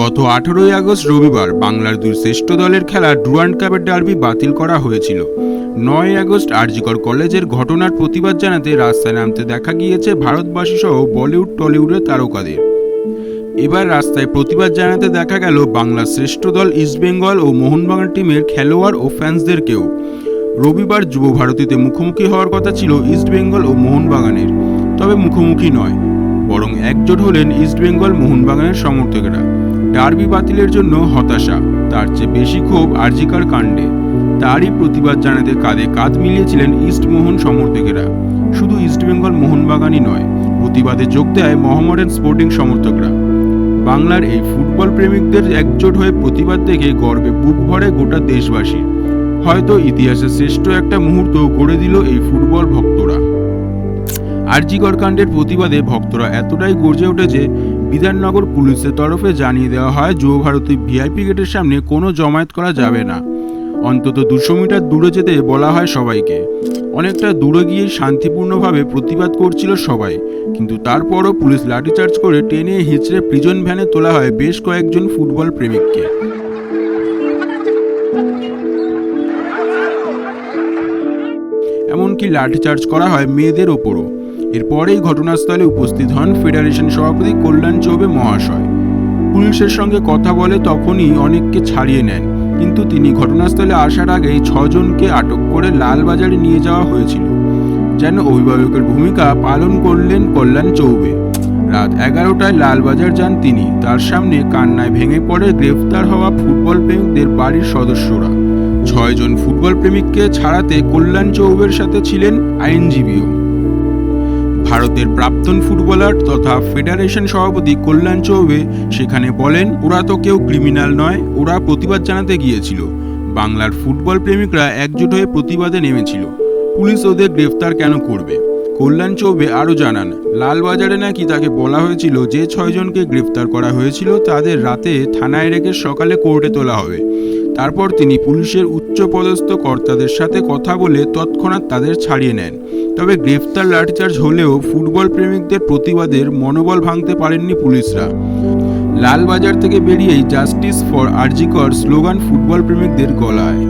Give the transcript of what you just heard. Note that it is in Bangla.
গত আঠারোই আগস্ট রবিবার বাংলার দুই শ্রেষ্ঠ দলের খেলা ডুরান্ড কাপের ডার্বি বাতিল করা হয়েছিল। নয় আগস্ট আরজিকর কলেজের ঘটনার প্রতিবাদ জানাতে রাস্তায় নামতে দেখা গিয়েছে ভারতবাসী সহ বলিউড, টলিউডের তারকাদের। এবার রাস্তায় প্রতিবাদ জানাতে দেখা গেল বাংলার শ্রেষ্ঠ দল ইস্টবেঙ্গল ও মোহনবাগান টিমের খেলোয়াড় ও ফ্যান্সদেরকেও। রবিবার যুব ভারতীতে মুখোমুখি হওয়ার কথা ছিল ইস্টবেঙ্গল ও মোহনবাগানের। তবে মুখোমুখি নয়, বরং একজোট হলেন ইস্টবেঙ্গল মোহনবাগানের সমর্থকেরা। ডার্বি বাতিলের জন্য হতাশা, তার চেয়ে বেশি ক্ষোভ আরজিকার কাণ্ডে। তারই প্রতিবাদ জানাতে কাঁধে কাঁধ মিলিয়েছিলেন ইস্টমোহন সমর্থকেরা। শুধু ইস্টবেঙ্গল মোহনবাগানই নয়, প্রতিবাদে যোগ দেয় মোহামেডান স্পোর্টিং সমর্থকরা। বাংলার এই ফুটবল প্রেমিকদের একজোট হয়ে প্রতিবাদ দেখে গর্বে বুক ভরে গোটা দেশবাসী। হয়তো ইতিহাসের শ্রেষ্ঠ একটা মুহূর্ত গড়ে দিল এই ফুটবল ভক্তরা। আরজিগড় কাণ্ডের প্রতিবাদে ভক্তরা এতটাই গর্জে উঠেছে বিধাননগর পুলিশের তরফে জানিয়ে দেওয়া হয়, যুব ভারতী ভিআইপি গেটের সামনে কোনো জমায়েত করা যাবে না। অন্তত দুশো মিটার দূরে যেতে বলা হয় সবাইকে। অনেকটা দূরে গিয়ে শান্তিপূর্ণভাবে প্রতিবাদ করছিল সবাই। কিন্তু তারপরও পুলিশ লাঠিচার্জ করে টেনে হিচড়ে প্রিজন ভ্যানে তোলা হয় বেশ কয়েকজন ফুটবল প্রেমিককে। এমনকি লাঠিচার্জ করা হয় মেয়েদের ওপরও। এরপরেই ঘটনাস্থলে উপস্থিত হন ফেডারেশন সভাপতি কল্যাণ চৌবে মহাশয়। পুলিশের সঙ্গে কথা বলে তখনই অনেককে ছাড়িয়ে নেন, কিন্তু তিনি ঘটনাস্থলে আসার আগেই ছজনকে আটক করে লালবাজারে নিয়ে যাওয়া হয়েছিল। যেন অভিভাবকের ভূমিকা পালন করলেন কল্যাণ চৌবে। রাত এগারোটায় লালবাজার যান তিনি। তার সামনে কান্নায় ভেঙে পড়ে গ্রেফতার হওয়া ফুটবল প্রেমিকদের বাড়ির সদস্যরা। ছয়জন ফুটবল প্রেমিককে ছাড়াতে কল্যাণ চৌবের সাথে ছিলেন আইনজীবীও। ভারতের প্রাক্তন ফুটবলার তথা ফেডারেশন সভাপতি কল্যাণ চৌবে সেখানে বলেন, ওরা তো কেউ ক্রিমিনাল নয়, ওরা প্রতিবাদ জানাতে গিয়েছিল। বাংলার ফুটবল প্রেমিকরা একজোট হয়ে প্রতিবাদে নেমেছিল। পুলিশ ওদের গ্রেফতার কেন করবে? কল্যাণ চৌবে আরও জানান, লালবাজারে নাকি তাকে বলা হয়েছিল যে ছয়জনকে গ্রেফতার করা হয়েছিল, তাদের রাতে থানায় রেখে সকালে কোর্টে তোলা হবে। তারপর তিনি পুলিশের উচ্চপদস্থ কর্তাদের সাথে কথা বলে তৎক্ষণাৎ তাদের ছাড়িয়ে নেন। তবে গ্রেফতার লাঠিচার্জ হলেও ফুটবল প্রেমিকদের প্রতিবাদের মনোবল ভাঙতে পারেননি পুলিশরা। লালবাজার থেকে বেরিয়েই justice for RG Kar slogan football প্রেমিকদের গলায়।